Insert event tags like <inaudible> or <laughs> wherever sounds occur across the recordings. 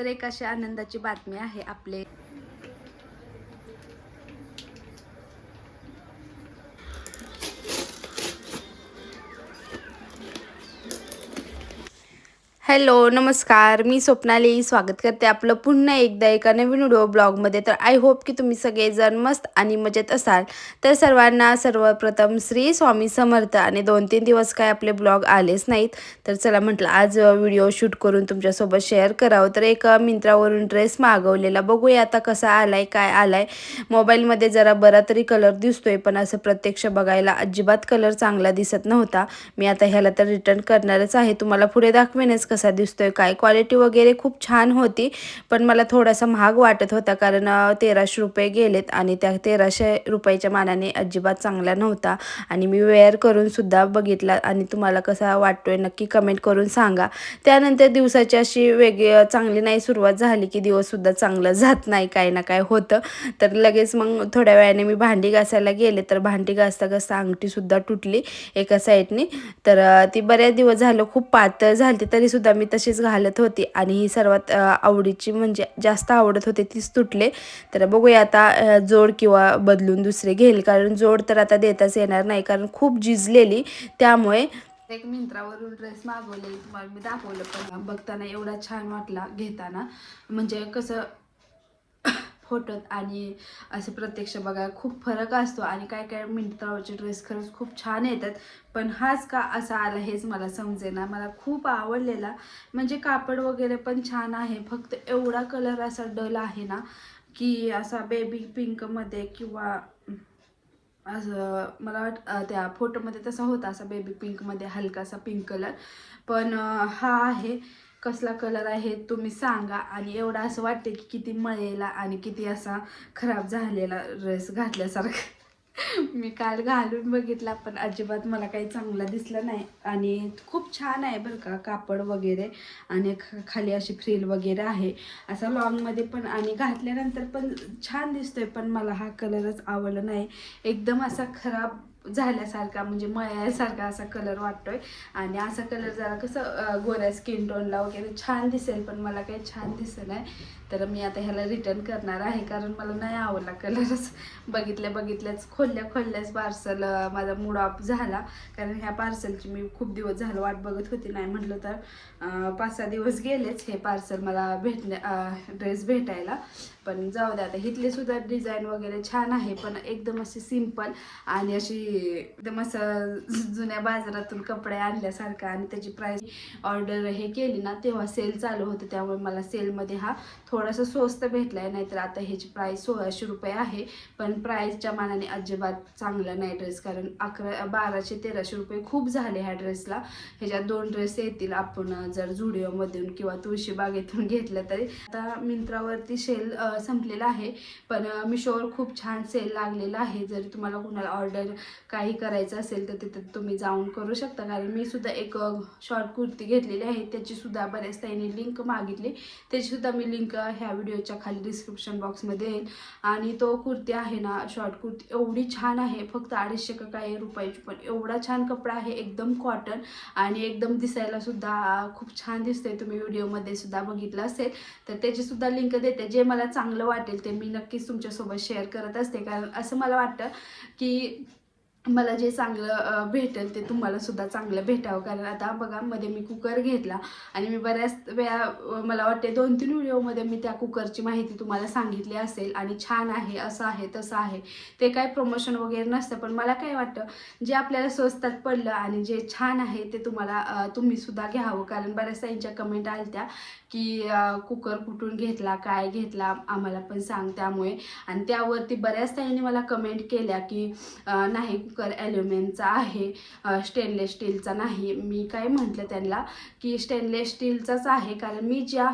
तर एक अशी आनंदाची बातमी आहे आपले. हॅलो नमस्कार. मी स्वप्नाली स्वागत करते आपलं पुन्हा एकदा एका नवीन व्हिडिओ ब्लॉगमध्ये. तर आय होप की तुम्ही सगळेजण मस्त आणि मजेत असाल. तर सर्वांना सर्वप्रथम श्री स्वामी समर्थ आणि दोन तीन दिवस काय आपले ब्लॉग आलेच नाहीत. तर चला म्हटलं आज व्हिडिओ शूट करून तुमच्यासोबत शेअर करावं. तर एक मिंत्रावरून ड्रेस मागवलेला. बघूया आता कसा आलाय काय आलाय. मोबाईलमध्ये जरा बरा तरी कलर दिसतोय पण असं प्रत्यक्ष बघायला अजिबात कलर चांगला दिसत नव्हता. मी आता ह्याला तर रिटर्न करणारच आहे. तुम्हाला पुढे दाखवेनच कसं दिसतोय. काय क्वालिटी वगैरे खूप छान होती पण मला थोडासा महाग वाटत होता कारण तेराशे रुपये गेलेत आणि त्या तेराशे रुपयाच्या मानाने अजिबात चांगला नव्हता. आणि मी वेअर करूनसुद्धा बघितला आणि तुम्हाला कसा वाटतोय नक्की कमेंट करून सांगा. त्यानंतर दिवसाची अशी वेगळी चांगली नाही सुरुवात झाली की दिवससुद्धा चांगलं जात नाही काय ना काय होतं. तर लगेच मग थोड्या वेळाने मी भांडी घासायला गेले तर भांडी घासता घासता अंगठीसुद्धा तुटली एका साईडने तर ती बऱ्याच दिवस झालं खूप पातळ झाली तरीसुद्धा सुद्धा मी तशीच घालत होती आणि ही सर्वात आवडीची म्हणजे जास्त आवडत होते तीच तुटले. तर बघूया आता जोड किंवा बदलून दुसरे घेईल. कारण जोड तर आता देताच येणार नाही. कारण खूप झिजलेली त्यामुळे एक मिंत्रावरून ड्रेस मागवले. तुम्हाला मी दाखवलं पण बघताना एवढा छान वाटला घेताना. म्हणजे कसं फोटोत आणि असे प्रत्यक्ष बघायला खूप फरक असतो आणि काय काय मिंत्रावरचे ड्रेस खरंच खूप छान येतात. पण हाच का असा आला हेच मला समजेना. मला खूप आवडलेला. म्हणजे कापड वगैरे पण छान आहे. फक्त एवढा कलर असा डल आहे ना की असा बेबी पिंकमध्ये किंवा असं मला वाट त्या फोटोमध्ये तसा होता असा बेबी पिंकमध्ये हलकासा पिंक कलर पण हा आहे. कसला कलर आहे तुम्ही सांगा. आणि एवढं असं वाटते की किती मळेला आणि किती असा खराब झालेला ड्रेस घातल्यासारखा. मी काल घालून बघितला पण अजिबात मला काही चांगला दिसला नाही. आणि खूप छान आहे बरं का कापड वगैरे. आणि ख- खाली अशी फ्रिल वगैरे आहे. असा लॉंगमध्ये पण आणि घातल्यानंतर पण छान दिसतोय पण मला हा कलरच आवडला नाही. एकदम असा खराब झाल्यासारखा म्हणजे मळ्यासारखा असा कलर वाटतोय. आणि असा कलर जरा कसं गोऱ्या स्किन टोनला वगैरे छान दिसेल पण मला काही छान दिसत नाही. तर मी आता ह्याला रिटर्न करणार आहे कारण मला नाही आवडला कलरच <laughs> बघितल्या बघितल्याच खोलल्या खोलल्याच पार्सल माझा मूड ऑफ झाला. कारण ह्या पार्सलची मी खूप दिवस झालं वाट बघत होती नाही म्हटलं तर पाच सहा दिवस गेलेच हे पार्सल मला भेटण्या ड्रेस भेटायला. पण जाऊ द्या आता इथले सुद्धा डिझाईन वगैरे छान आहे पण एकदम अशी सिंपल आणि अशी एकदम असं जुन्या बाजारातून कपडे आणल्यासारखं आणि त्याची प्राईस ऑर्डर हे केली ना तेव्हा सेल चालू होतं. त्यामुळे मला सेलमध्ये हा थोडासा स्वस्त भेटला आहे नाहीतर आता ह्याची प्राईस सोळाशे रुपये आहे. पण प्राईसच्या मानाने अजिबात चांगला नाही ड्रेस कारण अकरा बाराशे तेराशे रुपये खूप झाले ह्या ड्रेसला ह्याच्यात दोन ड्रेस येतील आपण जर झुडिओमधून किंवा तुळशीबागेतून घेतलं तरी. आता मिंत्रावरती सेल संपलेला आहे. पण मिशोवर खूप छान सेल लागलेला आहे. जर तुम्हाला कोणाला ऑर्डर काही करायचं असेल तर तिथं तुम्ही जाऊन करू शकता. कारण मी सुद्धा एक शॉर्ट कुर्ती घेतलेली आहे. त्याची सुद्धा बऱ्याच त्यांनी लिंक मागितली. त्याचीसुद्धा मी लिंक ह्या व्हिडिओच्या खाली डिस्क्रिप्शन बॉक्समध्ये येईल. आणि तो कुर्ती आहे ना शॉर्ट कुर्ती एवढी छान आहे. फक्त अडीचशे का काही रुपयाची पण एवढा छान कपडा आहे. एकदम कॉटन आणि एकदम दिसायला सुद्धा खूप छान दिसते तुम्ही व्हिडिओमध्ये सुद्धा बघितलं असेल. तर त्याचीसुद्धा लिंक देते. जे मला चांगलं वाटेल ते मी नक्कीच तुमच्यासोबत शेअर करत असते. कारण असं मला वाटतं की मला जे चांगलं भेटेल ते तुम्हाला सुद्धा चांगलं भेटावं. कारण आता बघा मध्ये मी कुकर घेतला आणि मी बऱ्याच वेळा मला वाटते दोन तीन व्हिडिओमध्ये मी त्या कुकरची माहिती तुम्हाला सांगितली असेल आणि छान आहे असं आहे तसं आहे. ते काय प्रमोशन वगैरे नसतं पण मला काय वाटतं जे आपल्याला स्वस्तात पडलं आणि जे छान आहे ते तुम्हाला तुम्ही सुद्धा घ्यावं. कारण बऱ्याचशा यांच्या कमेंट आल्या की कुकर कुठून घेतला काय घेतला आम्हाला पण सांग त्यामुळे. आणि त्यावरती बऱ्याच ताईंनी मला कमेंट केल्या की नाही कुकर ॲल्युमिनियमचा आहे स्टेनलेस स्टीलचा नाही. मी काय म्हटलं त्यांना की स्टेनलेस स्टीलचाच आहे. कारण मी ज्या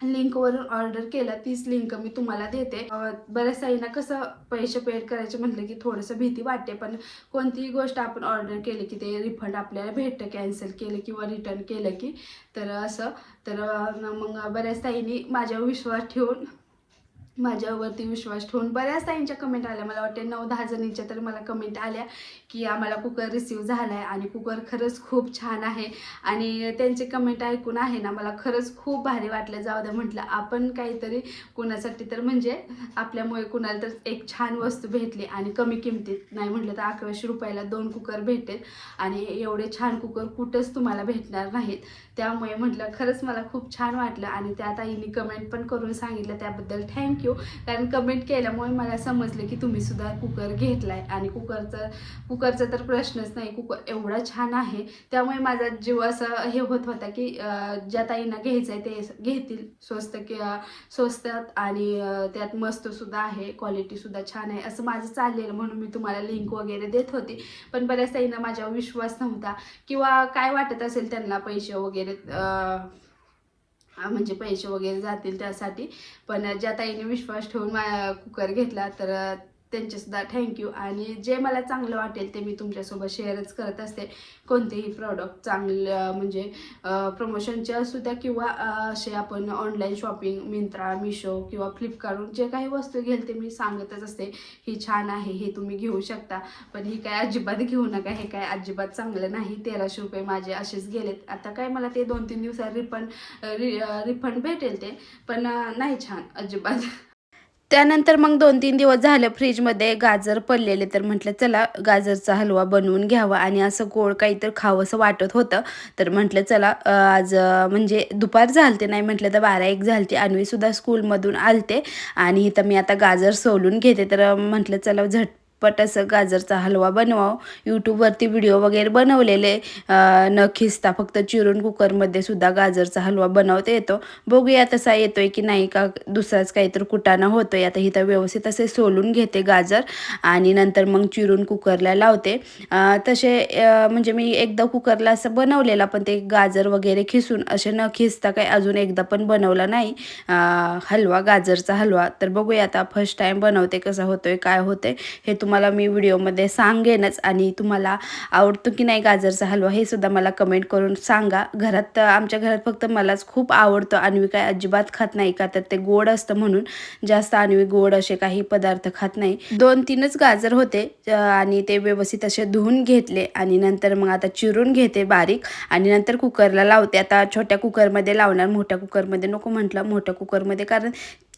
लिंकवरून ऑर्डर केलं तीच लिंक मी तुम्हाला देते. बऱ्याच साईंना कसं पैसे पेड करायचे म्हटलं की थोडंसं भीती वाटते. पण कोणतीही गोष्ट आपण ऑर्डर केली की ते रिफंड आपल्याला भेटतं कॅन्सल केलं किंवा रिटर्न केलं की तर असं. तर मग बऱ्याच साईंनी माझ्यावर विश्वास ठेवून माझ्यावरती विश्वास ठेवून बऱ्याच ताईंच्या कमेंट आल्या. मला वाटते नऊ दहा जणींच्या तर मला कमेंट आल्या की आम्हाला कुकर रिसीव झाला आहे आणि कुकर खरंच खूप छान आहे. आणि त्यांचे कमेंट ऐकून आहे ना मला खरंच खूप भारी वाटलं. जाऊ द्या म्हटलं आपण काहीतरी कुणासाठी तर म्हणजे आपल्यामुळे कुणाला तर एक छान वस्तू भेटली आणि कमी किमतीत. नाही म्हटलं तर अकराशे रुपयाला दोन कुकर भेटेल आणि एवढे छान कुकर कुठंच तुम्हाला भेटणार नाहीत. त्यामुळे म्हटलं खरंच मला खूप छान वाटलं आणि त्या ताईंनी कमेंट पण करून सांगितलं. त्याबद्दल थँक्यू कारण कमेंट केल्यामुळे मला समजलं की तुम्ही सुद्धा कुकर घेतलाय. आणि कुकरचं कुकरचा तर प्रश्नच नाही. कुकर एवढा छान आहे. त्यामुळे माझा जीव असं हे होत होता की ज्या ताईंना घ्यायचं आहे ते घेतील. स्वस्त कि स्वस्तात आणि त्यात मस्त सुद्धा आहे. क्वालिटी सुद्धा छान आहे. असं माझं चाललेलं म्हणून मी तुम्हाला लिंक वगैरे देत होते. पण बऱ्याच ताईंना माझ्यावर विश्वास नव्हता. किंवा काय वाटत असेल त्यांना पैसे वगैरे म्हणजे पैसे वगैरे जातील त्यासाठी. पण ज्या ताईने विश्वास ठेवून मा कुकर घेतला तर त्यांचेसुद्धा थँक्यू आणि जे मला चांगलं वाटेल ते मी तुमच्यासोबत शेअरच करत असते. कोणतेही प्रॉडक्ट चांगलं म्हणजे प्रमोशनचे असू द्या किंवा असे आपण ऑनलाईन शॉपिंग मिंत्रा मिशो किंवा फ्लिपकार्टवरून जे काही वस्तू घेईल ते मी सांगतच असते. ही छान आहे हे तुम्ही घेऊ शकता. पण ही काय अजिबात घेऊ नका हे काय अजिबात चांगलं नाही. तेराशे रुपये माझे असेच गेलेत. आता काय मला ते दोन तीन दिवसात रिफंड रि रिफंड भेटेल ते. पण नाही छान अजिबात. त्यानंतर मग दोन तीन दिवस झालं फ्रीजमध्ये गाजर पडलेले तर म्हटलं चला गाजरचा हलवा बनवून घ्यावा आणि असं गोड काहीतरी खावंसं वाटत होतं. तर म्हटलं चला आज म्हणजे दुपार झालते नाही म्हटलं तर बारा एक झालते. आणवीसुद्धा स्कूलमधून आलते आणि इथं मी आता गाजर सोलून घेते. तर म्हटलं चला झट पट असं गाजरचा हलवा बनवावं. यूट्यूबवरती व्हिडिओ वगैरे बनवलेले न खिसता फक्त चिरून कुकरमध्ये सुद्धा गाजरचा हलवा बनवता येतो. बघूया तसा येतोय की नाही का दुसराच काहीतरी कुटाणा होतोय. आता इथं व्यवस्थित असे सोलून घेते गाजर आणि नंतर मग चिरून कुकरला लावते. तसे म्हणजे मी एकदा कुकरला असं बनवलेला पण ते गाजर वगैरे खिसून असे न खिसता काही अजून एकदा पण बनवला नाही. हलवा गाजरचा हलवा. तर बघूया आता फर्स्ट टाईम बनवते कसा होतोय काय होतंय हे तुम्हाला मी व्हिडिओमध्ये सांगेनच आणि तुम्हाला आवडतो की नाही गाजरचा हलवा हे सुद्धा मला कमेंट करून सांगा. घरात तर आमच्या घरात फक्त मलाच खूप आवडतं. आणि काय अजिबात खात नाही का? तर ते गोड असतं म्हणून जास्त आणि गोड असे काही पदार्थ खात नाही. दोन तीनच गाजर होते आणि ते व्यवस्थित असे धुवून घेतले आणि नंतर मग आता चिरून घेते बारीक आणि नंतर कुकरला लावते. आता छोट्या कुकरमध्ये लावणार मोठ्या कुकरमध्ये नको म्हटलं मोठ्या कुकरमध्ये कारण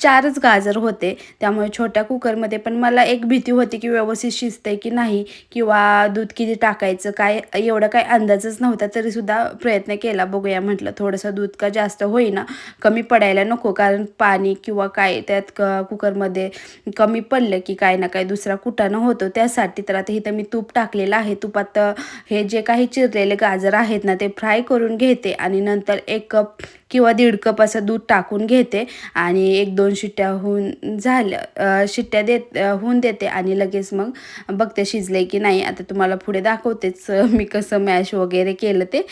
चारच गाजर होते. त्यामुळे छोट्या कुकरमध्ये पण मला एक भीती होती की व्यवस्थित शिजते की नाही किंवा दूध किती टाकायचं काय एवढं काय अंदाजच नव्हता. तरीसुद्धा प्रयत्न केला बघूया म्हटलं थोडंसं दूध का जास्त होईना कमी पडायला नको. कारण पाणी किंवा काय त्यात क कुकरमध्ये कमी पडलं की काय ना काय दुसरा कुटाणं होतो. त्यासाठी तर आता इथं मी तूप टाकलेलं आहे. तुपात हे जे काही चिरलेले गाजर आहेत ना ते फ्राय करून घेते आणि नंतर एक कप किंवा दीड कप असं दूध टाकून घेते आणि एक दोन शिट्ट्या होऊन झालं शिट्ट्या देत होऊन देते आणि लगेच मग बघते शिजले की नाही. आता तुम्हाला पुढे दाखवतेच मी कसं मॅश वगैरे केलं ते.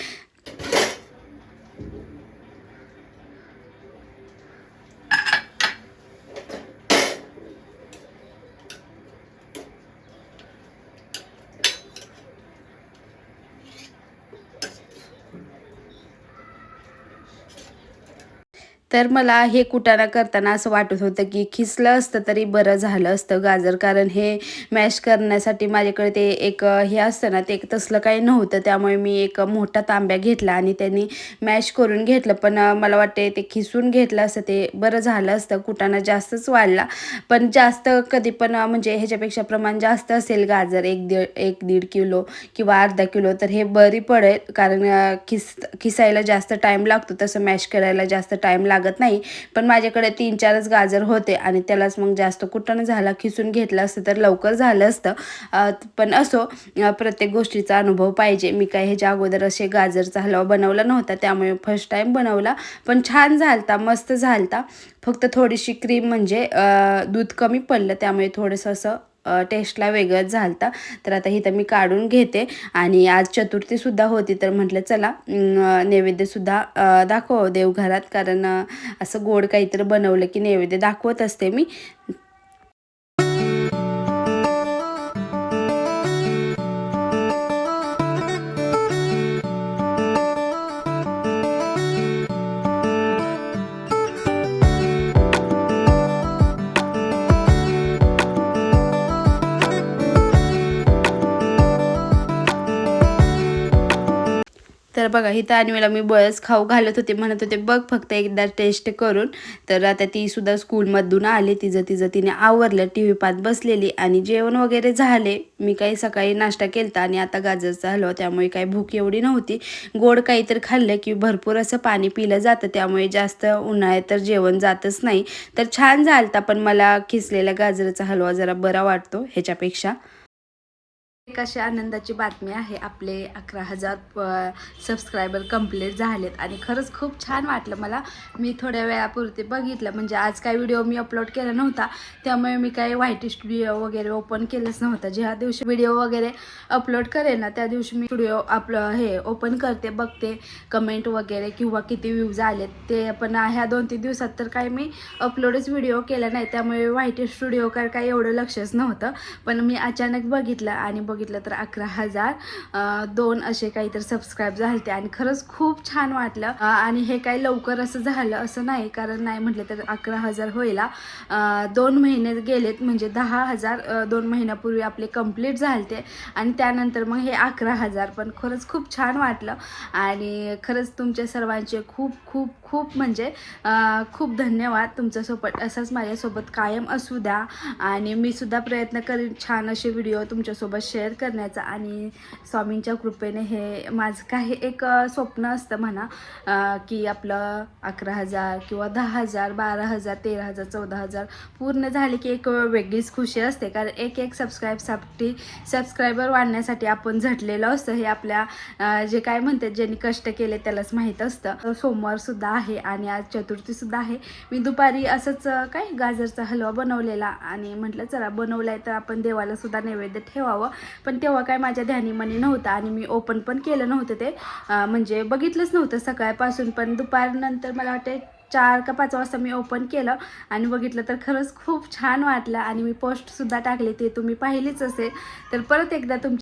तर मला हे कुटाणा करताना असं वाटत होतं की खिसलं असतं तरी बरं झालं असतं गाजर. कारण हे मॅश करण्यासाठी माझ्याकडे ते एक हे असतं ना ते एक तसलं काही नव्हतं. त्यामुळे मी एक मोठा तांब्या घेतला आणि त्यांनी मॅश करून घेतलं. पण मला वाटते ते खिसून घेतलं असतं ते बरं झालं असतं. कुटाणा जास्तच वाढला. पण जास्त कधी पण म्हणजे ह्याच्यापेक्षा प्रमाण जास्त असेल गाजर एक दीड एक दीड किलो किंवा अर्धा किलो तर हे बरी पडेल. कारण खिस खिसायला जास्त टाईम लागतो तसं मॅश करायला जास्त टाईम लागतो नाही. पण माझ्याकडे तीन चारच गाजर होते आणि त्यालाच मग जास्त कुठं झाला खिसून घेतलं असतं तर लवकर झालं असतं. पण असो प्रत्येक गोष्टीचा अनुभव पाहिजे. मी काय ह्याच्या अगोदर असे गाजरचा हलवा बनवला नव्हता त्यामुळे फर्स्ट टाईम बनवला. पण छान झालता मस्त झालता. फक्त थोडीशी क्रीम म्हणजे दूध कमी पडलं त्यामुळे थोडंसं असं टेस्टला वेगळंच झालता. तर आता इथं मी काढून घेते. आणि आज चतुर्थीसुद्धा होती तर म्हटलं चला नैवेद्यसुद्धा अ, दाखव देवघरात. कारण असं गोड काहीतरी बनवलं की नैवेद्य दाखवत असते मी. तर बघा इथं अन्वीला मी बळच खाऊ घालत होते म्हणत होते बघ फक्त एकदा टेस्ट करून. तर आता ती सुद्धा स्कूलमधून आली तिचं तिचं तिने आवरलं टी व्ही पात बसलेली आणि जेवण वगैरे झाले. मी काही सकाळी नाश्ता केला आणि आता गाजरचा हलवा त्यामुळे काही भूक एवढी नव्हती. गोड काहीतरी खाल्लं की भरपूर असं पाणी पिलं जातं त्यामुळे जास्त उन्हाळ्यात तर जेवण जातच नाही. तर छान झालता पण मला खिसलेल्या गाजराचा हलवा जरा बरा वाटतो ह्याच्यापेक्षा. एक अशी आनंदाची बातमी आहे आपले अकरा हजार सबस्क्रायबर कंप्लीट झालेत. आणि खरंच खूप छान वाटलं मला. मी थोड्या वेळापुरते बघितलं. म्हणजे आज काय व्हिडिओ मी अपलोड केला नव्हता. त्यामुळे मी काही वाईटी स्टुडिओ वगैरे ओपन केलंच नव्हतं. ज्या दिवशी व्हिडिओ वगैरे अपलोड करेन ना त्या दिवशी मी व्हिडिओ आपलं हे ओपन करते बघते कमेंट वगैरे किंवा किती व्ह्यूज आलेत ते पण ह्या दोन तीन दिवसात तर काही मी अपलोडच व्हिडिओ केला नाही. त्यामुळे वाईटी स्टुडिओ काय काय एवढं लक्षच नव्हतं. पण मी अचानक बघितलं आणि बघितलं तर अकरा हजार दोन असे काहीतरी सबस्क्राईब झाले आणि खरंच खूप छान वाटलं. आणि हे काही लवकर असं झालं असं नाही कारण नाही म्हटलं तर अकरा हजार व्हायला दोन महिने गेलेत म्हणजे दहा हजार दोन महिन्यापूर्वी आपले कंप्लीट झालते आणि त्यानंतर मग हे अकरा हजार. पण खरंच खूप छान वाटलं आणि खरंच तुमच्या सर्वांचे खूप खूप खूप म्हणजे खूप धन्यवाद तुमच्यासोबत असंच माझ्यासोबत कायम असू द्या. आणि मी सुद्धा प्रयत्न करीन छान असे व्हिडिओ तुमच्यासोबत शेअर करण्याचा. आणि स्वामींच्या कृपेने हे माझं काही एक स्वप्न असतं म्हणा की आपलं अकरा हजार किंवा दहा हजार बारा हजार तेरा हजार चौदा हजार पूर्ण झाले की एक वेगळीच खुशी असते. कारण एक एक सबस्क्राईबसाठी सबस्क्रायबर वाढण्यासाठी आपण झटलेलं असतं. हे आपल्या जे काय म्हणतात ज्यांनी कष्ट केले त्यालाच माहीत असतं. सोमवार सुद्धा आहे आणि आज चतुर्थी सुद्धा आहे. मी दुपारी असंच काय गाजरचा हलवा बनवलेला आणि म्हटलं चला बनवलाय तर आपण देवाला सुद्धा नैवेद्य ठेवावं. पण तेव्हा काय माझ्या ध्यानीमनी नव्हतं आणि मी ओपन पण केलं नव्हतं ते. म्हणजे बघितलंच नव्हतं सकाळपासून पण दुपारनंतर मला वाटते चार का पाच वाजता मी ओपन केलं आणि बघितलं तर खरंच खूप छान वाटलं आणि मी पोस्टसुद्धा टाकले ते तुम्ही पाहिलीच असेल. तर परत एकदा तुम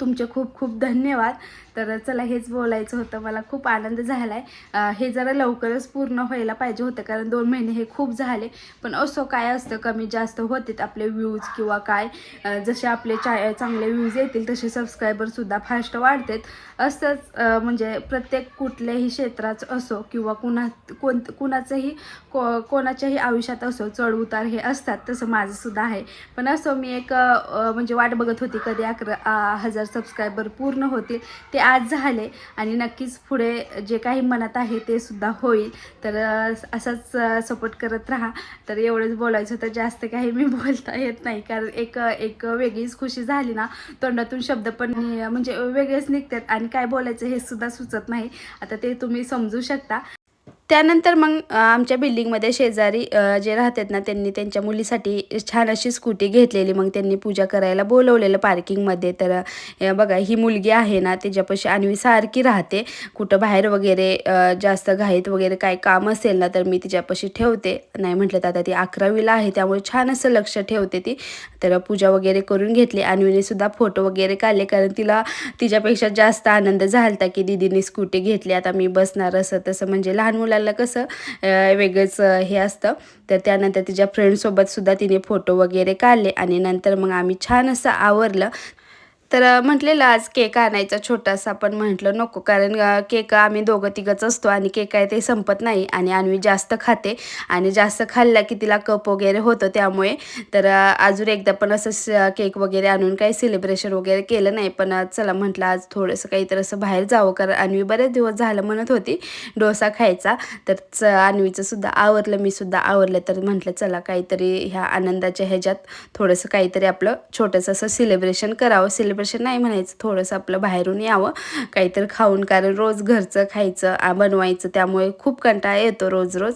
तुमचे खूप खूप धन्यवाद. तर चला हेच बोलायचं होतं. मला खूप आनंद झाला आहे हे जरा लवकरच पूर्ण व्हायला पाहिजे होतं कारण दोन महिने हे खूप झाले. पण असो काय असतं कमी जास्त होतेत आपले व्ह्यूज किंवा काय. जसे आपले चा चांगले व्ह्यूज येतील तसे सबस्क्रायबरसुद्धा फास्ट वाढतात. असंच म्हणजे प्रत्येक कुठल्याही क्षेत्रात असो किंवा कुणा कोण कुणाचंही को कोणाच्याही आयुष्यात असो चढ उतार हे असतात तसं माझंसुद्धा आहे. पण असो मी एक म्हणजे वाट बघत होती कधी अकरा हजार सबस्क्रायबर पूर्ण होतील ते आज झाले आणि नक्कीच पुढे जे काही मनात आहे ते सुद्धा होईल. तर असाच सपोर्ट करत राहा. तर एवढंच बोलायचं होतं. जास्त काही मी <laughs> बोलता येत नाही. कारण एक एक वेगळीच खुशी झाली ना. तोंडातून शब्द पण म्हणजे वेगळेच निघतात. आणि काय बोलायचं हे सुद्धा सुचत नाही. आता ते तुम्ही समजू शकता. त्यानंतर मग आमच्या बिल्डिंगमध्ये शेजारी जे राहतात ना त्यांनी त्यांच्या मुलीसाठी छान अशी स्कूटी घेतलेली. मग त्यांनी पूजा करायला बोलवलेलं पार्किंगमध्ये. तर बघा ही मुलगी आहे ना त्याच्यापाशी आणवी सारखी राहते. कुठं बाहेर वगैरे जास्त घाईत वगैरे काय काम असेल ना तर मी तिच्यापाशी ठेवते. नाही म्हटलं तर आता ती अकरावीला आहे त्यामुळे छान असं लक्ष ठेवते ती. तर पूजा वगैरे करून घेतली. अन्वीने सुद्धा फोटो वगैरे काढले कारण तिला तिच्यापेक्षा जास्त आनंद झाला की दिदीने स्कूटी घेतली. आता मी बसणार असं तसं म्हणजे लहान मुलाला कसं वेगळंच हे असतं. तर त्यानंतर तिच्या फ्रेंडसोबत सुद्धा तिने फोटो वगैरे काढले आणि नंतर मग आम्ही छान असं आवरलं. तर म्हटलेलं आज केक आणायचा छोटासा पण म्हटलं नको कारण केक आम्ही दोघं तिघंच असतो आणि केक आहे ते संपत नाही आणि आणवी जास्त खाते आणि जास्त खाल्ला की तिला कप वगैरे होतं त्यामुळे. तर अजून एकदा पण असं स- केक वगैरे आणून काही सेलिब्रेशन वगैरे केलं नाही पण चला म्हटलं आज थोडंसं काहीतरी असं बाहेर जावं कारण आणवी बरेच दिवस झालं म्हणत होती डोसा खायचा. तर च अन्वीचं सुद्धा आवरलं मी सुद्धा आवरलं तर म्हटलं चला काहीतरी ह्या आनंदाच्या ह्याच्यात थोडंसं काहीतरी आपलं छोटंसं असं सेलिब्रेशन करावं. सेलिब्रेशन नाही म्हणायचं थोडंसं आपलं बाहेरून यावं. काहीतरी खाऊन कारण रोज घरचं खायचं बनवायचं त्यामुळे खूप कंटाळा येतो रोज रोज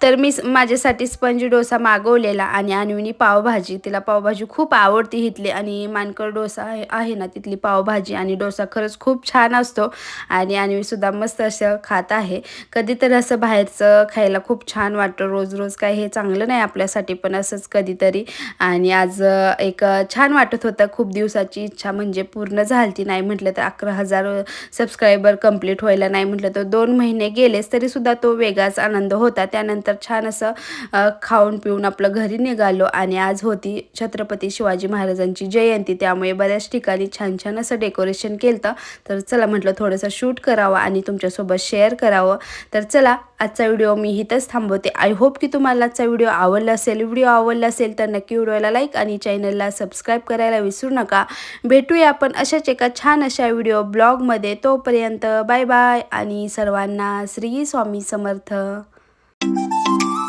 तर मी माझ्यासाठी स्पंज डोसा मागवलेला आणि अन्वीनी पावभाजी. तिला पावभाजी खूप आवडती इथली आणि मानकर डोसा आहे ना तिथली पावभाजी आणि डोसा खरंच खूप छान असतो आणि अन्वीसुद्धा मस्त असं खात आहे. कधीतरी असं बाहेरचं खायला खूप छान वाटतं. रोज रोज काय हे चांगलं नाही आपल्यासाठी पण असंच कधीतरी. आणि आज एक छान वाटत होतं. खूप दिवसाची इच्छा म्हणजे पूर्ण झालती. नाही म्हटलं तर अकरा हजार सबस्क्रायबर कंप्लीट व्हायला नाही म्हटलं तर दोन महिने गेलेच. तरीसुद्धा तो वेगळाच आनंद होता. त्यानंतर तर छान असं खाऊन पिऊन आपलं घरी निघालो आणि आज होती छत्रपती शिवाजी महाराजांची जयंती. त्यामुळे बऱ्याच ठिकाणी छान छान असं डेकोरेशन केलं तर चला म्हटलं थोडंसं शूट करावं आणि तुमच्यासोबत शेअर करावं. तर चला आजचा व्हिडिओ मी इथंच थांबवते. आय होप की तुम्हाला आजचा व्हिडिओ आवडला असेल. व्हिडिओ आवडला असेल तर नक्की व्हिडिओला लाईक आणि चॅनलला सबस्क्राईब करायला विसरू नका. भेटूया आपण अशाच एका छान अशा व्हिडिओ ब्लॉगमध्ये. तोपर्यंत बाय बाय आणि सर्वांना श्री स्वामी समर्थ. Música